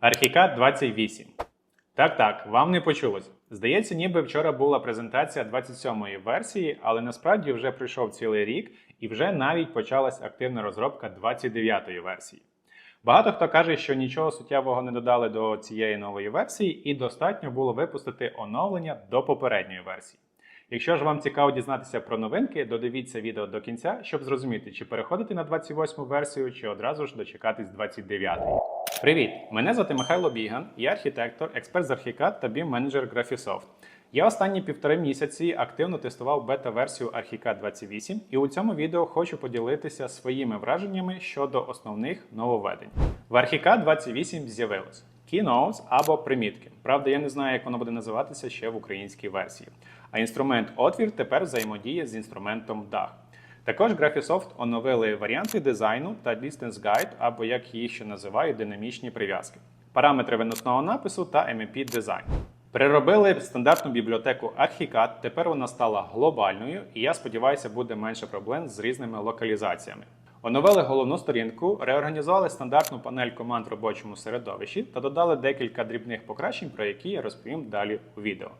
Архікад 28. Так, так, вам не почулось. Здається, ніби вчора була презентація 27-ї версії, але насправді вже пройшов цілий рік і вже навіть почалась активна розробка 29-ї версії. Багато хто каже, що нічого суттєвого не додали до цієї нової версії, і достатньо було випустити оновлення до попередньої версії. Якщо ж вам цікаво дізнатися про новинки, додивіться відео до кінця, щоб зрозуміти, чи переходити на 28-му версію, чи одразу ж дочекатись 29-ї. Привіт! Мене звати Михайло Біган, я архітектор, експерт з Archicad та BIM-менеджер Graphisoft. Я останні півтори місяці активно тестував бета-версію Archicad 28, і у цьому відео хочу поділитися своїми враженнями щодо основних нововведень. В Archicad 28 з'явилось Keynotes або примітки. Правда, я не знаю, як воно буде називатися ще в українській версії. А інструмент отвір тепер взаємодіє з інструментом DAG. Також Graphisoft оновили варіанти дизайну та Distance Guide, або як їх ще називають, динамічні прив'язки, параметри виносного напису та MEP дизайн. Переробили стандартну бібліотеку Archicad, тепер вона стала глобальною, і я сподіваюся, буде менше проблем з різними локалізаціями. Оновили головну сторінку, реорганізували стандартну панель команд в робочому середовищі та додали декілька дрібних покращень, про які я розповім далі у відео.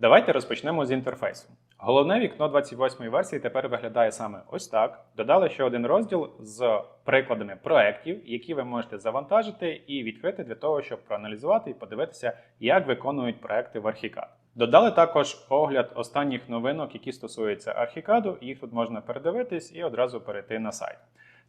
Давайте розпочнемо з інтерфейсу. Головне вікно 28-ї версії тепер виглядає саме ось так. Додали ще один розділ з прикладами проєктів, які ви можете завантажити і відкрити для того, щоб проаналізувати і подивитися, як виконують проекти в Archicad. Додали також огляд останніх новинок, які стосуються Archicad, Їх тут можна передивитись і одразу перейти на сайт.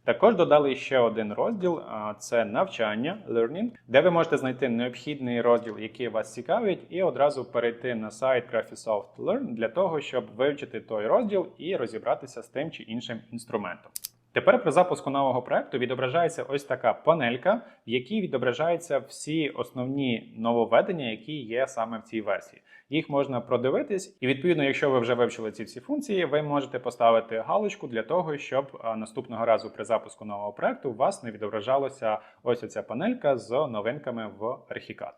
Також додали ще один розділ: це навчання learning, де ви можете знайти необхідний розділ, який вас цікавить, і одразу перейти на сайт Graphisoft Learn для того, щоб вивчити той розділ і розібратися з тим чи іншим інструментом. Тепер при запуску нового проекту відображається ось така панелька, в якій відображаються всі основні нововведення, які є саме в цій версії. Їх можна продивитись, і відповідно, якщо ви вже вивчили ці всі функції, ви можете поставити галочку для того, щоб наступного разу при запуску нового проекту у вас не відображалася ось оця панелька з новинками в Archicad.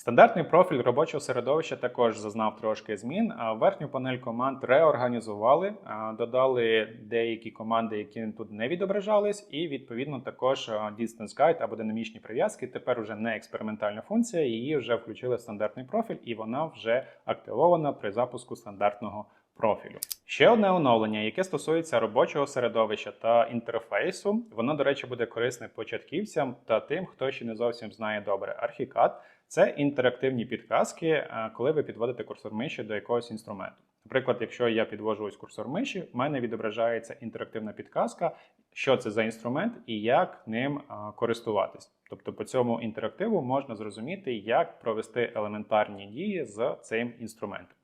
Стандартний профіль робочого середовища також зазнав трошки змін. Верхню панель команд реорганізували, додали деякі команди, які тут не відображались, і відповідно також Distance Guide або динамічні прив'язки. Тепер вже не експериментальна функція. Її вже включили в стандартний профіль, і вона вже активована при запуску стандартного профілю. Ще одне оновлення, яке стосується робочого середовища та інтерфейсу. Воно, до речі, буде корисне початківцям та тим, хто ще не зовсім знає добре Archicad. Це інтерактивні підказки, е, коли ви підводите курсор миші до якогось інструменту. Наприклад, якщо я підвожу ось курсор миші, в мене відображається інтерактивна підказка, що це за інструмент і як ним е, користуватись. Тобто по цьому інтерактиву можна зрозуміти, як провести елементарні дії з цим інструментом.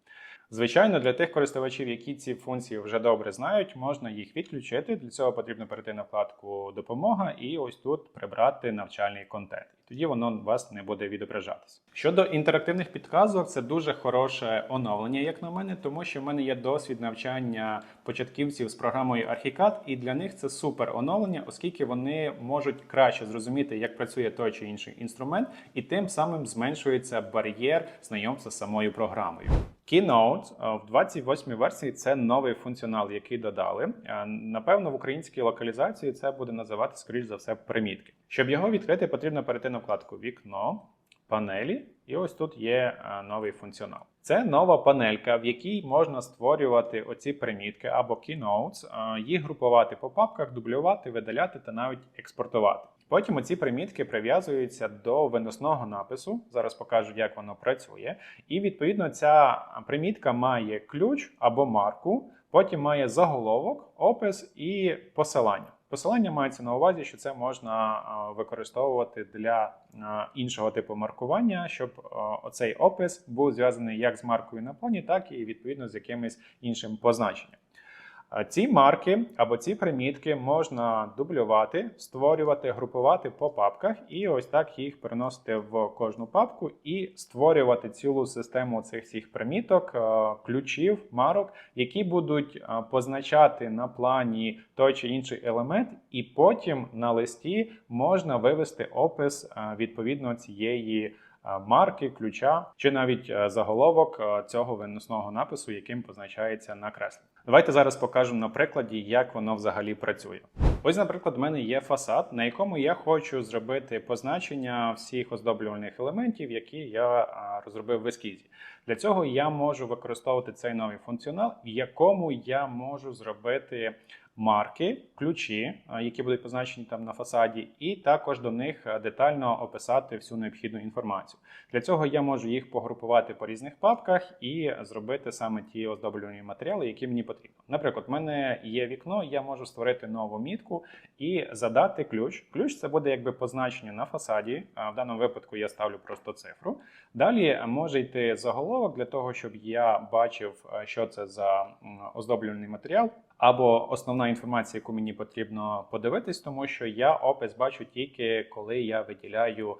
Звичайно, для тих користувачів, які ці функції вже добре знають, можна їх відключити. Для цього потрібно перейти на вкладку Допомога і ось тут прибрати навчальний контент. Тоді воно у вас не буде відображатись. Щодо інтерактивних підказок, це дуже хороше оновлення, як на мене, тому що в мене є досвід навчання початківців з програмою Archicad, і для них це супер оновлення, оскільки вони можуть краще зрозуміти, як працює той чи інший інструмент, і тим самим зменшується бар'єр знайомства з самою програмою. Keynote е, в 28-й версії це новий функціонал, який додали. Е, Напевно, в українській локалізації це буде називати, скоріш за все, примітки. Щоб його відкрити, потрібно перейти на вкладку Вікно, панелі, і ось тут є е, новий функціонал. Це нова панелька, в якій можна створювати оці примітки або keynotes, е, їх групувати по папках, дублювати, видаляти та навіть експортувати. Потім оці примітки прив'язуються до виносного напису. Зараз покажу, як воно працює. І відповідно ця примітка має ключ або марку, потім має заголовок, опис і посилання. Посилання мається на увазі, що це можна використовувати для іншого типу маркування, щоб а, оцей опис був зв'язаний як з маркою на плані, так і відповідно з якимось іншим позначенням. Ці марки або ці примітки можна дублювати, створювати, групувати по папках, і ось так їх переносити в кожну папку і створювати цілу систему цих всіх приміток, е, ключів, марок, які будуть е, позначати на плані той чи інший елемент, і потім на листі можна вивести опис е, відповідно цієї марки, ключа чи навіть заголовок цього виносного напису, яким позначається на креслі. Давайте зараз покажемо на прикладі, як воно взагалі працює. Ось, наприклад, в мене є фасад, на якому я хочу зробити позначення всіх оздоблювальних елементів, які я розробив в ескізі. Для цього я можу використовувати цей новий функціонал, в якому я можу зробити марки, ключі, які будуть позначені там на фасаді, і також до них детально описати всю необхідну інформацію. Для цього я можу їх погрупувати по різних папках і зробити саме ті оздоблювальні матеріали, які мені потрібно. Наприклад, в мене є вікно, я можу створити нову мітку і задати ключ. Ключ це буде якби позначення на фасаді. а В даному випадку я ставлю просто цифру. Далі може йти заголовок для того, щоб я бачив, е, що це за м, оздоблювальний матеріал. Або основна інформація, яку мені потрібно подивитись, тому що я опис бачу тільки коли я виділяю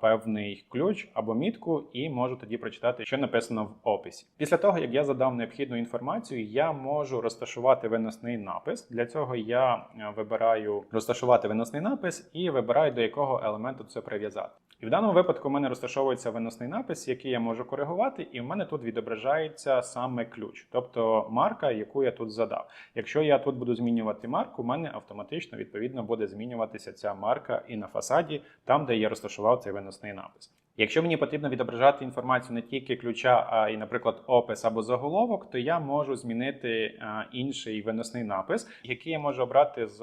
певний ключ або мітку, і можу тоді прочитати, що написано в описі. Після того, як я задав необхідну інформацію, я можу розташувати виносний напис. Для цього я е, вибираю розташувати виносний напис і вибираю до якого елементу це прив'язати. І в даному випадку в мене розташовується виносний напис, який я можу коригувати, і в мене тут відображається саме ключ, тобто марка, яку я тут задав. Якщо я тут буду змінювати марку, у мене автоматично відповідно буде змінюватися ця марка і на фасаді, там де я розташував цей виносний напис. Якщо мені потрібно відображати інформацію не тільки ключа, а й, наприклад, опис або заголовок, то я можу змінити інший виносний напис, який я можу обрати з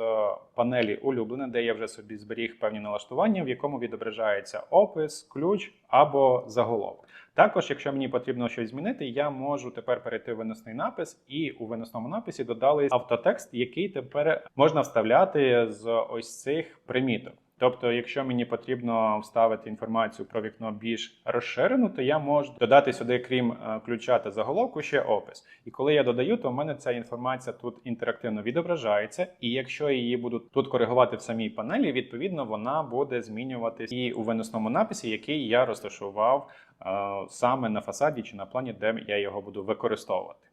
панелі улюблене, де я вже собі зберіг певні налаштування, в якому відображається опис, ключ або заголовок. Також, якщо мені потрібно щось змінити, я можу тепер перейти в виносний напис, і у виносному написі додали автотекст, який тепер можна вставляти з ось цих приміток. Тобто, якщо мені потрібно вставити інформацію про вікно більш розширену, то я можу додати сюди, крім е, ключа та заголовку, ще опис. І коли я додаю, то в мене ця інформація тут інтерактивно відображається. І якщо її буду тут коригувати в самій панелі, відповідно вона буде змінюватись і у виносному написі, який я розташував е, саме на фасаді чи на плані, де я його буду використовувати.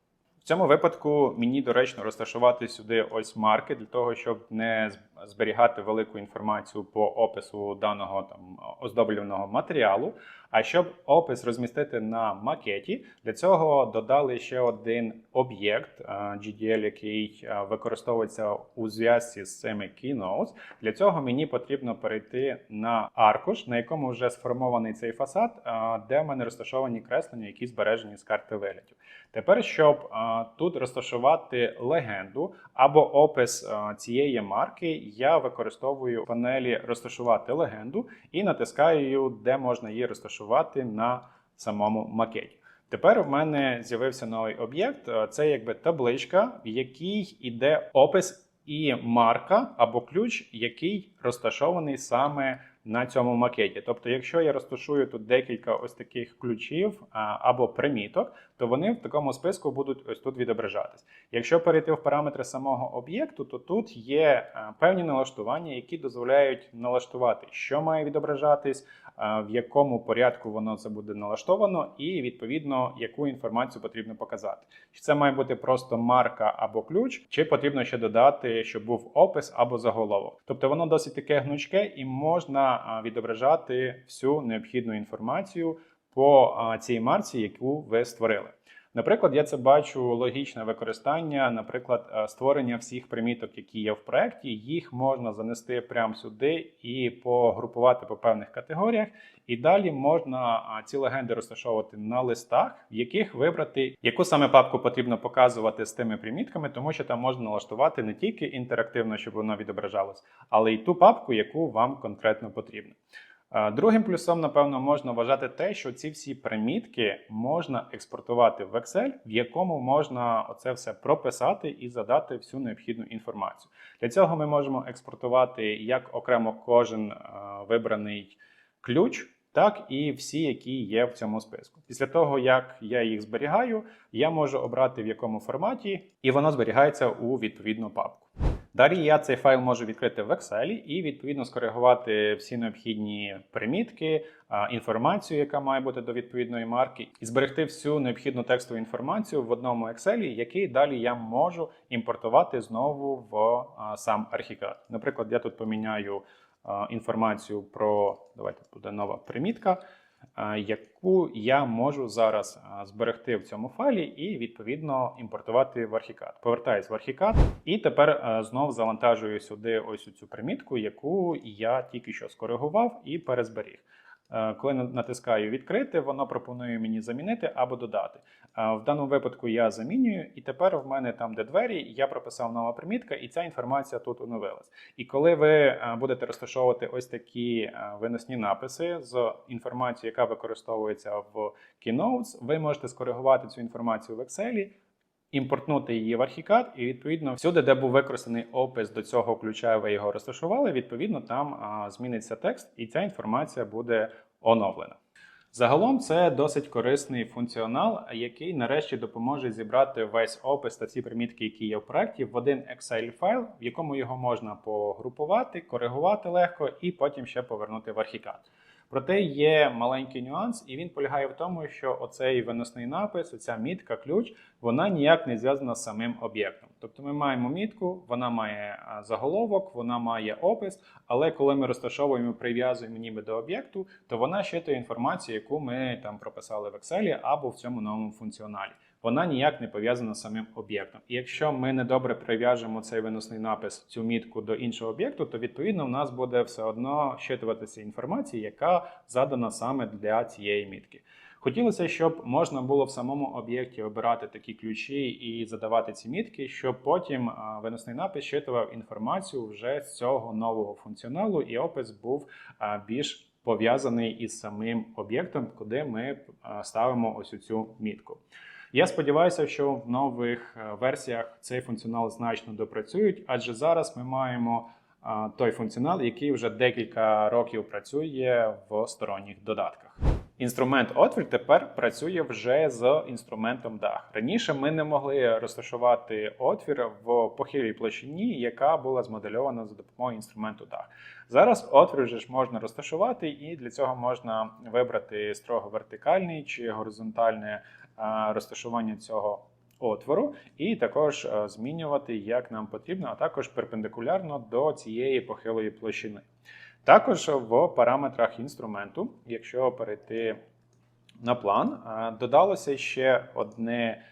В цьому випадку мені доречно розташувати сюди ось марки для того, щоб не зберігати велику інформацію по опису даного там оздоблюваного матеріалу. А щоб опис розмістити на макеті, для цього додали ще один об'єкт е, GDL, який е, використовується у зв'язці з цими keynotes. Для цього мені потрібно перейти на аркуш, на якому вже сформований цей фасад, е, де в мене розташовані креслення, які збережені з карти виглядів. Тепер, щоб тут розташувати легенду або опис цієї марки, я використовую панелі розташувати легенду і натискаю, де можна її розташувати на самому макеті. Тепер в мене з'явився новий об'єкт. Це якби табличка, в якій йде опис і марка або ключ, який розташований саме на цьому макеті. Тобто, якщо я розташую тут декілька ось таких ключів або приміток, то вони в такому списку будуть ось тут відображатись. Якщо перейти в параметри самого об'єкту, то тут є а, певні налаштування, які дозволяють налаштувати, що має відображатись, а, в якому порядку воно це буде налаштовано, і відповідно яку інформацію потрібно показати. Чи це має бути просто марка або ключ, чи потрібно ще додати, щоб був опис або заголовок. Тобто воно досить таке гнучке і можна відображати всю необхідну інформацію по цій марці, яку ви створили. Наприклад, я це бачу логічне використання, наприклад, е, створення всіх приміток, які є в проєкті, їх можна занести прямо сюди і погрупувати по певних категоріях. І далі можна ці легенди розташовувати на листах, в яких вибрати, яку саме папку потрібно показувати з тими примітками, тому що там можна налаштувати не тільки інтерактивно, щоб воно відображалось, але й ту папку, яку вам конкретно потрібно. Е, Другим плюсом, напевно, можна вважати те, що ці всі примітки можна експортувати в Excel, в якому можна оце все прописати і задати всю необхідну інформацію. Для цього ми можемо експортувати як окремо кожен е, вибраний ключ, так і всі, які є в цьому списку. Після того, як я їх зберігаю, я можу обрати в якому форматі, і воно зберігається у відповідну папку. Далі я цей файл можу відкрити в Excel і відповідно скоригувати всі необхідні примітки, інформацію, яка має бути до відповідної марки, і зберегти всю необхідну текстову інформацію в одному Excel, який далі я можу імпортувати знову в сам архікад. Наприклад, я тут поміняю інформацію про давайте буде нова примітка. Яку я можу зараз зберегти в цьому файлі і відповідно імпортувати в архікад. Повертаюсь в архікад, і тепер знову знов завантажую сюди ось цю примітку, яку я тільки що скоригував і перезберіг. Е, Коли натискаю відкрити, воно пропонує мені замінити або додати. Е, В даному випадку я замінюю, і тепер в мене там, де двері, я прописав нова примітка, і ця інформація тут оновилась. І коли ви е, будете розташовувати ось такі виносні написи з інформацією, яка використовується в Keynotes, ви можете скоригувати цю інформацію в Excel, імпортнути її в Archicad, і відповідно всюди, де був використаний опис до цього ключа, ви його розташували. Відповідно, там а, зміниться текст, і ця інформація буде оновлена. Загалом це досить корисний функціонал, який нарешті допоможе зібрати весь опис та ці примітки, які є в проєкті, в один Excel файл, в якому його можна погрупувати, коригувати легко і потім ще повернути в Archicad. Проте є маленький нюанс, і він полягає в тому, що оцей виносний напис, оця мітка, ключ, вона ніяк не зв'язана з самим об'єктом. Тобто ми маємо мітку, вона має заголовок, вона має опис, але коли ми розташовуємо, прив'язуємо ніби до об'єкту, то вона щитує інформацію, яку ми там прописали в Excel або в цьому новому функціоналі. Вона ніяк не пов'язана з самим об'єктом. І якщо ми недобре прив'яжемо цей виносний напис, цю мітку до іншого об'єкту, то відповідно в нас буде все одно щитуватися інформація, яка задана саме для цієї мітки. Хотілося, щоб можна було в самому об'єкті обирати такі ключі і задавати ці мітки, щоб потім виносний напис щитував інформацію вже з цього нового функціоналу, і опис був більш пов'язаний із самим об'єктом, куди ми ставимо ось цю мітку. Я сподіваюся, що в нових е, версіях цей функціонал значно допрацюють, адже зараз ми маємо той функціонал, який вже декілька років працює в сторонніх додатках. Інструмент отвір тепер працює вже з інструментом дах. Раніше ми не могли розташувати отвір в похилій площині, яка була змодельована за допомогою інструменту дах. Зараз отвір вже ж можна розташувати, і для цього можна вибрати строго вертикальний чи горизонтальне розташування цього отвору, і також змінювати як нам потрібно, а також перпендикулярно до цієї похилої площини. Також в параметрах інструменту, якщо перейти на план, додалося ще одне.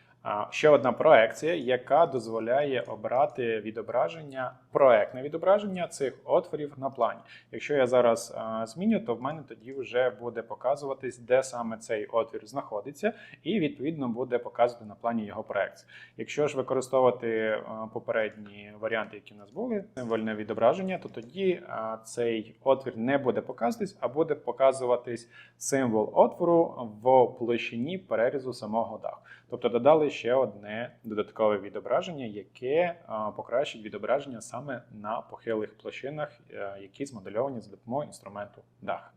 Ще одна проекція, яка дозволяє обрати відображення, проектне відображення цих отворів на плані. Якщо я зараз а, зміню, то в мене тоді вже буде показуватись, де саме цей отвір знаходиться, і відповідно буде показувати на плані його проекції. Якщо ж використовувати а, попередні варіанти, які в нас були, символьне відображення, то тоді а, цей отвір не буде показуватись, а буде показуватись символ отвору в площині перерізу самого даху. Тобто додали ще одне додаткове відображення, яке покращить відображення саме на похилих площинах, е, які змодельовані за допомогою інструменту дах.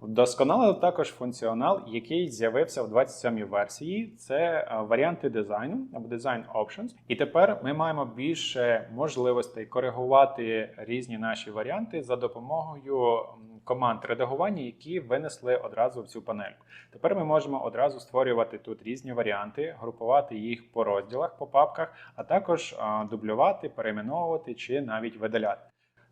Вдосконалили також функціонал, який з'явився в 27-й версії. Це е, варіанти дизайну або Design Options. І тепер ми маємо більше можливостей коригувати різні наші варіанти за допомогою команд редагування, які винесли одразу в цю панельку. Тепер ми можемо одразу створювати тут різні варіанти, групувати їх по розділах, по папках, а також дублювати, перейменовувати чи навіть видаляти.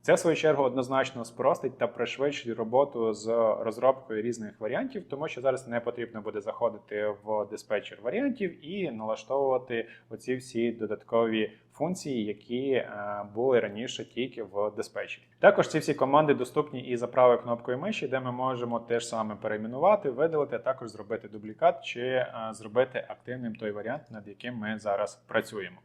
Це в свою чергу однозначно спростить та пришвидшить роботу з розробкою різних варіантів, тому що зараз не потрібно буде заходити в диспетчер варіантів і налаштовувати оці всі додаткові функції, які е, були раніше тільки в диспетчері. Також ці всі команди доступні і за правою кнопкою миші, де ми можемо теж саме перейменувати, видалити, а також зробити дублікат чи е, зробити активним той варіант, над яким ми зараз працюємо.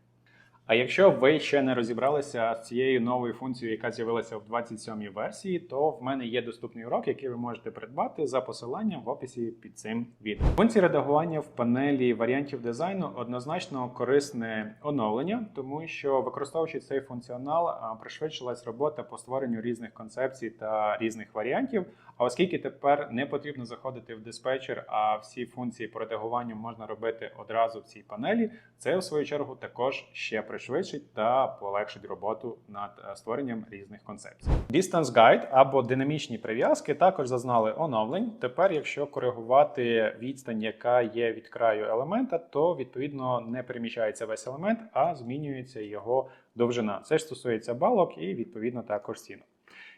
А якщо ви ще не розібралися з цією новою функцією, яка з'явилася в 27-й версії, то в мене є доступний урок, який ви можете придбати за посиланням в описі під цим відео. Функції редагування в панелі варіантів дизайну однозначно корисне оновлення, тому що використовуючи цей функціонал, пришвидшилась робота по створенню різних концепцій та різних варіантів. А оскільки тепер не потрібно заходити в диспетчер, а всі функції по редагуванню можна робити одразу в цій панелі, це в свою чергу також ще пришвидшить та полегшить роботу над е, створенням різних концепцій. Distance Guide або динамічні прив'язки також зазнали оновлень. Тепер, якщо коригувати відстань, яка є від краю елемента, то відповідно не переміщається весь елемент, а змінюється його довжина. Це ж стосується балок і відповідно також стінок.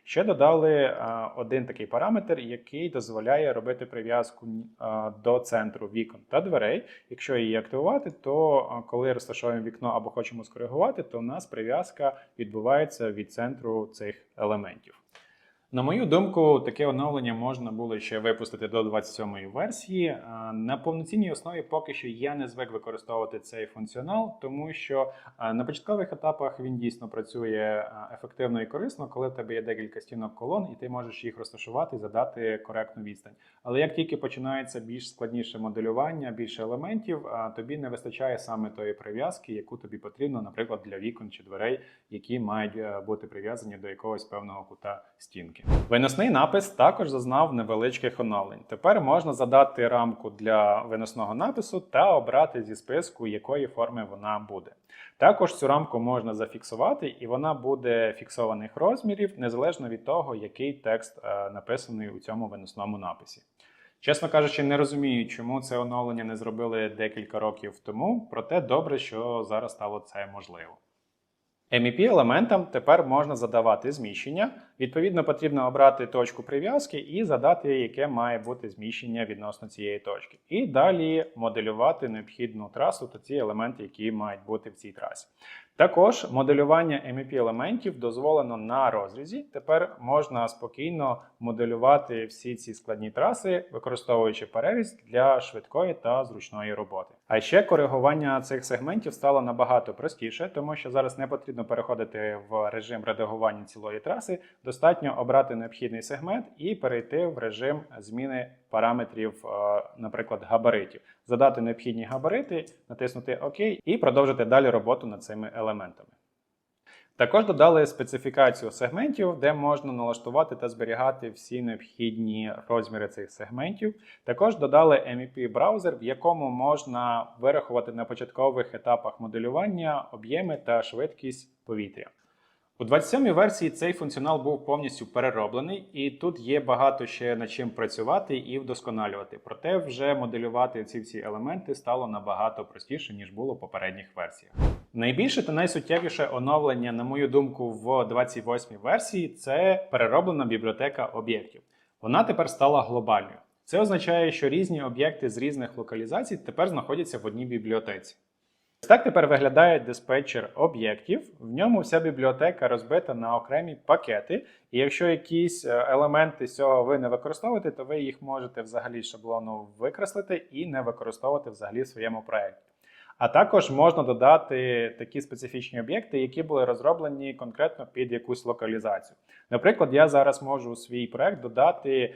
Ще додали один такий параметр, який дозволяє робити прив'язку до центру вікон та дверей. Якщо її активувати, то коли розташовуємо вікно або хочемо скоригувати, то у нас прив'язка відбувається від центру цих елементів. На мою думку, таке оновлення можна було ще випустити до 27-ї версії. Е, На повноцінній основі поки що я не звик використовувати цей функціонал, тому що е, на початкових етапах він дійсно працює е, ефективно і корисно, коли в тебе є декілька стінок колон, і ти можеш їх розташувати і задати коректну відстань. Але як тільки починається більш складніше моделювання, більше елементів, тобі не вистачає саме тої прив'язки, яку тобі потрібно, наприклад, для вікон чи дверей, які мають бути прив'язані до якогось певного кута стінки. Виносний напис також зазнав невеличких оновлень. Тепер можна задати рамку для виносного напису та обрати зі списку, якої форми вона буде. Також цю рамку можна зафіксувати, і вона буде фіксованих розмірів, незалежно від того, який текст е, написаний у цьому виносному написі. Чесно кажучи, не розумію, чому це оновлення не зробили декілька років тому, проте добре, що зараз стало це можливо. MEP елементам тепер можна задавати зміщення. Відповідно, потрібно обрати точку прив'язки і задати, яке має бути зміщення відносно цієї точки. І далі моделювати необхідну трасу та ці елементи, які мають бути в цій трасі. Також моделювання MEP елементів дозволено на розрізі. Тепер можна спокійно моделювати всі ці складні траси, використовуючи переріз для швидкої та зручної роботи. А ще коригування цих сегментів стало набагато простіше, тому що зараз не потрібно переходити в режим редагування цілої траси. Достатньо обрати необхідний сегмент і перейти в режим зміни параметрів, е, наприклад, габаритів, задати необхідні габарити, натиснути ОК і продовжити далі роботу над цими елементами. Також додали специфікацію сегментів, де можна налаштувати та зберігати всі необхідні розміри цих сегментів. Також додали MEP браузер, в якому можна вирахувати на початкових етапах моделювання об'єми та швидкість повітря. У 27-й версії цей функціонал був повністю перероблений, і тут є багато ще над чим працювати і вдосконалювати. Проте вже моделювати ці всі елементи стало набагато простіше, ніж було в попередніх версіях. Найбільше та найсуттєвіше оновлення, на мою думку, в 28-й версії це перероблена бібліотека об'єктів. Вона тепер стала глобальною. Це означає, що різні об'єкти з різних локалізацій тепер знаходяться в одній бібліотеці. Так тепер виглядає диспетчер об'єктів. В ньому вся бібліотека розбита на окремі пакети. І якщо якісь е, елементи цього ви не використовуєте, то ви їх можете взагалі шаблону викреслити і не використовувати взагалі в своєму проєкті. А також можна додати такі специфічні об'єкти, які були розроблені конкретно під якусь локалізацію. Наприклад, я зараз можу у свій проект додати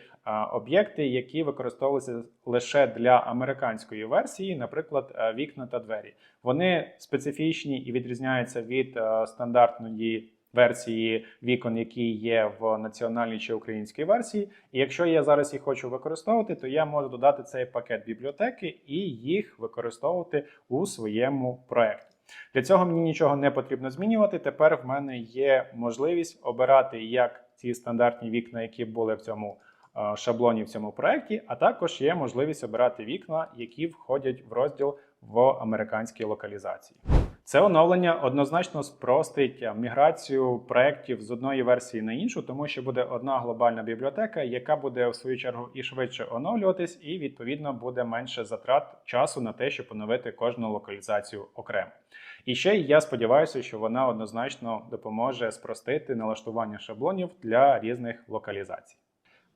об'єкти, які використовуються лише для американської версії, наприклад, вікна та двері. Вони специфічні і відрізняються від а, стандартної версії вікон, які є в національній чи українській версії. І якщо я зараз їх хочу використовувати, то я можу додати цей пакет бібліотеки і їх використовувати у своєму проекті. Для цього мені нічого не потрібно змінювати. Тепер в мене є можливість обирати як ці стандартні вікна, які були в цьому е, шаблоні в цьому проекті, а також є можливість обирати вікна, які входять в розділ в американській локалізації. Це оновлення однозначно спростить е, міграцію проєктів з одної версії на іншу, тому що буде одна глобальна бібліотека, яка буде в свою чергу і швидше оновлюватись, і відповідно буде менше затрат часу на те, щоб оновити кожну локалізацію окремо. І ще я сподіваюся, що вона однозначно допоможе спростити налаштування шаблонів для різних локалізацій.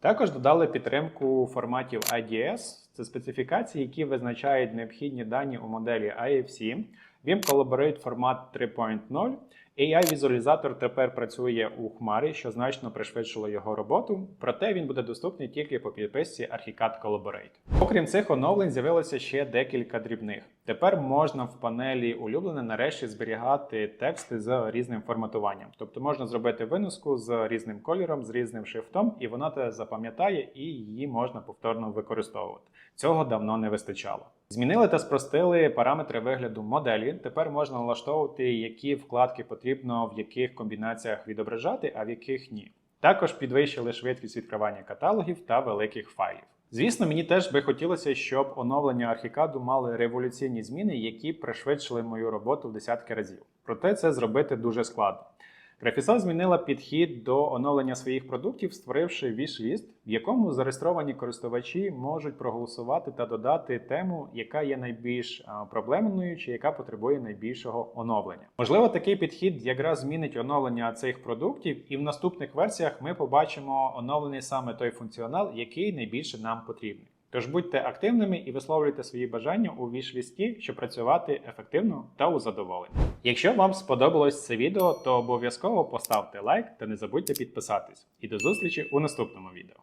Також додали підтримку форматів IDS. Це специфікації, які визначають необхідні дані у моделі IFC. Vim Collaborate формат 3.0. AI-візуалізатор тепер працює у Хмарі, що значно пришвидшило його роботу, проте він буде доступний тільки по підписці Archicad Collaborate. Окрім цих оновлень, з'явилося ще декілька дрібних. Тепер можна в панелі улюблене нарешті зберігати тексти з різним форматуванням. Тобто можна зробити виноску з різним кольором, з різним шрифтом, і вона те запам'ятає, і її можна повторно використовувати. Цього давно не вистачало. Змінили та спростили параметри вигляду моделі. Тепер можна налаштовувати, які вкладки потрібно в яких комбінаціях відображати, а в яких ні. Також підвищили швидкість відкривання каталогів та великих файлів. Звісно, мені теж би хотілося, щоб оновлення архікаду мали революційні зміни, які пришвидшили мою роботу в десятки разів. Проте це зробити дуже складно. Graphisoft змінила підхід до оновлення своїх продуктів, створивши віш-ліст, в якому зареєстровані користувачі можуть проголосувати та додати тему, яка є найбільш проблемною чи яка потребує найбільшого оновлення. Можливо, такий підхід якраз змінить оновлення цих продуктів, і в наступних версіях ми побачимо оновлений саме той функціонал, який найбільше нам потрібний. Тож будьте активними і висловлюйте свої бажання у віш-лісті, щоб працювати ефективно та у задоволенні. Якщо вам сподобалось це відео, то обов'язково поставте лайк та не забудьте підписатись. І до зустрічі у наступному відео.